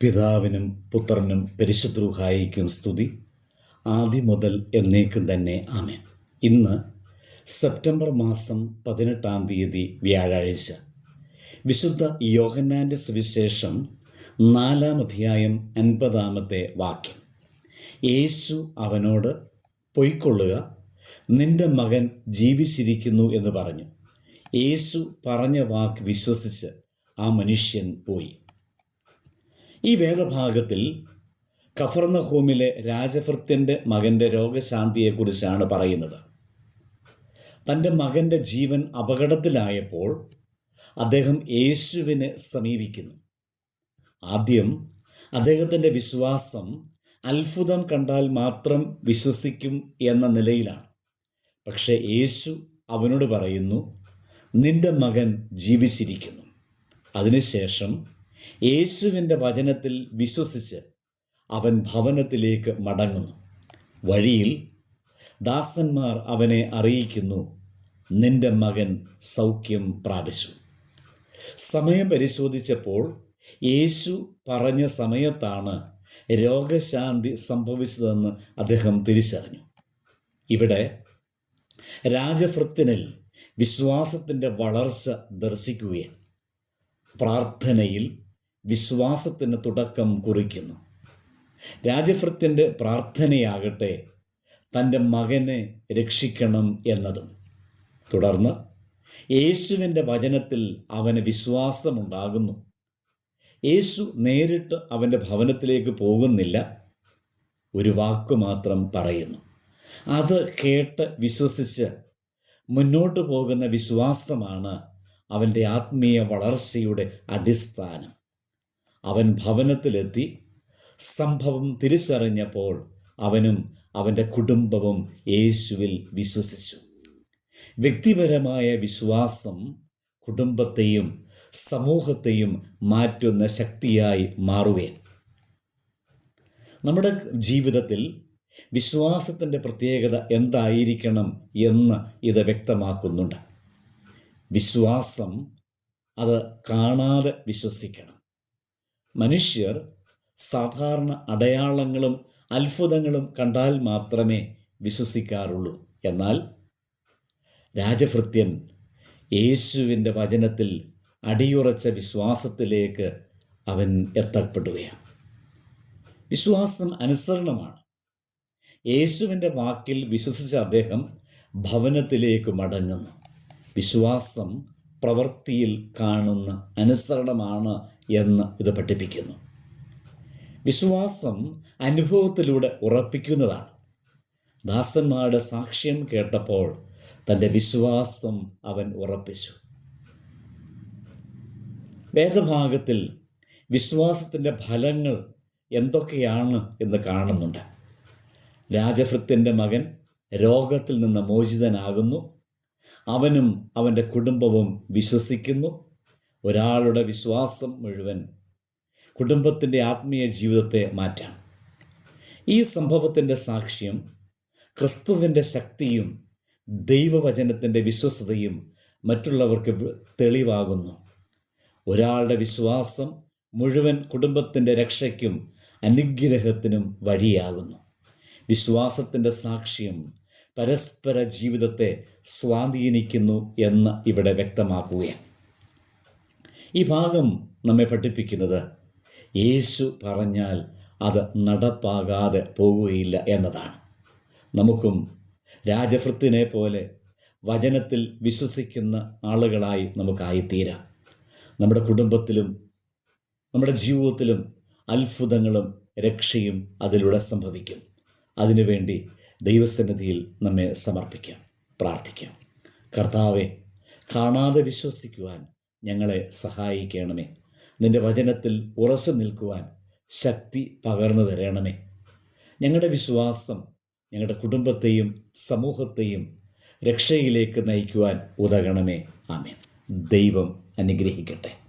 പിതാവിനും പുത്രനും പരിശുദ്രൂഹായിക്കും സ്തുതി. ആദ്യം മുതൽ എന്നേക്കും തന്നെ ആമേൻ. ഇന്ന് സെപ്റ്റംബർ മാസം പതിനെട്ടാം തീയതി വ്യാഴാഴ്ച. വിശുദ്ധ യോഹന്നാന്റെ സുവിശേഷം നാലാം അധ്യായം അൻപതാമത്തെ വാക്യം. യേശു അവനോട് പൊയ്ക്കൊള്ളുക നിന്റെ മകൻ ജീവിച്ചിരിക്കുന്നു എന്ന് പറഞ്ഞു. യേശു പറഞ്ഞ വാക്ക് വിശ്വസിച്ച് ആ മനുഷ്യൻ പോയി. ഈ വേദഭാഗത്തിൽ കഫർണഹോമിലെ രാജഭൃത്യന്റെ മകന്റെ രോഗശാന്തിയെക്കുറിച്ചാണ് പറയുന്നത്. തന്റെ മകന്റെ ജീവൻ അപകടത്തിലായപ്പോൾ അദ്ദേഹം യേശുവിനെ സമീപിക്കുന്നു. ആദ്യം അദ്ദേഹത്തിന്റെ വിശ്വാസം അത്ഭുതം കണ്ടാൽ മാത്രം വിശ്വസിക്കും എന്ന നിലയിലാണ്. പക്ഷേ യേശു അവനോട് പറയുന്നു നിന്റെ മകൻ ജീവിച്ചിരിക്കുന്നു. അതിനുശേഷം യേശുവിന്റെ വചനത്തിൽ വിശ്വസിച്ച് അവൻ ഭവനത്തിലേക്ക് മടങ്ങുന്നു. വഴിയിൽ ദാസന്മാർ അവനെ അറിയിക്കുന്നു നിന്റെ മകൻ സൗഖ്യം പ്രാപിച്ചു. സമയം പരിശോധിച്ചപ്പോൾ യേശു പറഞ്ഞ സമയത്താണ് രോഗശാന്തി സംഭവിച്ചതെന്ന് അദ്ദേഹം തിരിച്ചറിഞ്ഞു. ഇവിടെ രാജഭൃത്തിനിൽ വിശ്വാസത്തിന്റെ വളർച്ച ദർശിക്കുകയാണ്. പ്രാർത്ഥനയിൽ വിശ്വാസത്തിന് തുടക്കം കുറിക്കുന്നു. രാജഭൃത്യന്റെ പ്രാർത്ഥനയാകട്ടെ തന്റെ മകനെ രക്ഷിക്കണം എന്നതും. തുടർന്ന് യേശുവിന്റെ വചനത്തിൽ അവന് വിശ്വാസമുണ്ടാകുന്നു. യേശു നേരിട്ട് അവന്റെ ഭവനത്തിലേക്ക് പോകുന്നില്ല. ഒരു വാക്ക് മാത്രം പറയുന്നു. അത് കേട്ട് വിശ്വസിച്ച് മുന്നോട്ട് പോകുന്ന വിശ്വാസമാണ് അവന്റെ ആത്മീയ വളർച്ചയുടെ അടിസ്ഥാനം. അവൻ ഭവനത്തിലെത്തി. സംഭവം തിരിച്ചറിഞ്ഞപ്പോൾ അവനും അവന്റെ കുടുംബവും യേശുവിൽ വിശ്വസിച്ചു. വ്യക്തിപരമായ വിശ്വാസം കുടുംബത്തെയും സമൂഹത്തെയും മാറ്റുന്ന ശക്തിയായി മാറുകയാണ് നമ്മുടെ ജീവിതത്തിൽ വിശ്വാസത്തിന്റെ പ്രത്യേകത എന്തായിരിക്കണം എന്ന് ഇത് വ്യക്തമാക്കുന്നുണ്ട്. വിശ്വാസം അത് കാണാതെ വിശ്വസിക്കണം. മനുഷ്യർ സാധാരണ അടയാളങ്ങളും അത്ഭുതങ്ങളും കണ്ടാൽ മാത്രമേ വിശ്വസിക്കാറുള്ളൂ. എന്നാൽ രാജഭൃത്യൻ യേശുവിന്റെ വചനത്തിൽ അടിയുറച്ച വിശ്വാസത്തിലേക്ക് അവൻ എത്തപ്പെടുകയാണ്. വിശ്വാസം അനുസരണമാണ്. യേശുവിന്റെ വാക്കിൽ വിശ്വസിച്ച അദ്ദേഹം ഭവനത്തിലേക്ക് മടങ്ങുന്നു. വിശ്വാസം പ്രവൃത്തിയിൽ കാണുന്ന അനുസരണമാണ് എന്ന് ഇത് പഠിപ്പിക്കുന്നു. വിശ്വാസം അനുഭവത്തിലൂടെ ഉറപ്പിക്കുന്നതാണ്. ദാസന്മാരുടെ സാക്ഷ്യം കേട്ടപ്പോൾ തന്റെ വിശ്വാസം അവൻ ഉറപ്പിച്ചു. വേദഭാഗത്തിൽ വിശ്വാസത്തിന്റെ ഫലങ്ങൾ എന്തൊക്കെയാണ് എന്ന് കാണുന്നുണ്ട്. രാജഭൃത്യന്റെ മകൻ രോഗത്തിൽ നിന്ന് മോചിതനാകുന്നു. അവനും അവന്റെ കുടുംബവും വിശ്വസിക്കുന്നു. ഒരാളുടെ വിശ്വാസം മുഴുവൻ കുടുംബത്തിന്റെ ആത്മീയ ജീവിതത്തെ മാറ്റാം. ഈ സംഭവത്തിന്റെ സാക്ഷ്യം ക്രിസ്തുവിന്റെ ശക്തിയും ദൈവവചനത്തിന്റെ വിശ്വസതയും മറ്റുള്ളവർക്ക് തെളിവാകുന്നു. ഒരാളുടെ വിശ്വാസം മുഴുവൻ കുടുംബത്തിന്റെ രക്ഷയ്ക്കും അനുഗ്രഹത്തിനും വഴിയാകുന്നു. വിശ്വാസത്തിന്റെ സാക്ഷ്യം പരസ്പര ജീവിതത്തെ സ്വാധീനിക്കുന്നു എന്ന് ഇവിടെ വ്യക്തമാക്കുകയാണ്. ഈ ഭാഗം നമ്മെ പഠിപ്പിക്കുന്നത് യേശു പറഞ്ഞാൽ അത് നടപ്പാകാതെ പോവുകയില്ല എന്നതാണ്. നമുക്കും രാജഭൃത്തിനെ പോലെ വചനത്തിൽ വിശ്വസിക്കുന്ന ആളുകളായി നമുക്കായിത്തീരാം. നമ്മുടെ കുടുംബത്തിലും നമ്മുടെ ജീവിതത്തിലും അത്ഭുതങ്ങളും രക്ഷയും അതിലൂടെ സംഭവിക്കും. അതിനുവേണ്ടി ദൈവസന്നിധിയിൽ നമ്മെ സമർപ്പിക്കാം പ്രാർത്ഥിക്കാം. കർത്താവെ കാണാതെ വിശ്വസിക്കുവാൻ ഞങ്ങളെ സഹായിക്കണമേ. നിന്റെ വചനത്തിൽ ഉറച്ചു നിൽക്കുവാൻ ശക്തി പകർന്നു തരണമേ. ഞങ്ങളുടെ വിശ്വാസം ഞങ്ങളുടെ കുടുംബത്തെയും സമൂഹത്തെയും രക്ഷയിലേക്ക് നയിക്കുവാൻ ഉതകണമേ. ആമേൻ. ദൈവം അനുഗ്രഹിക്കട്ടെ.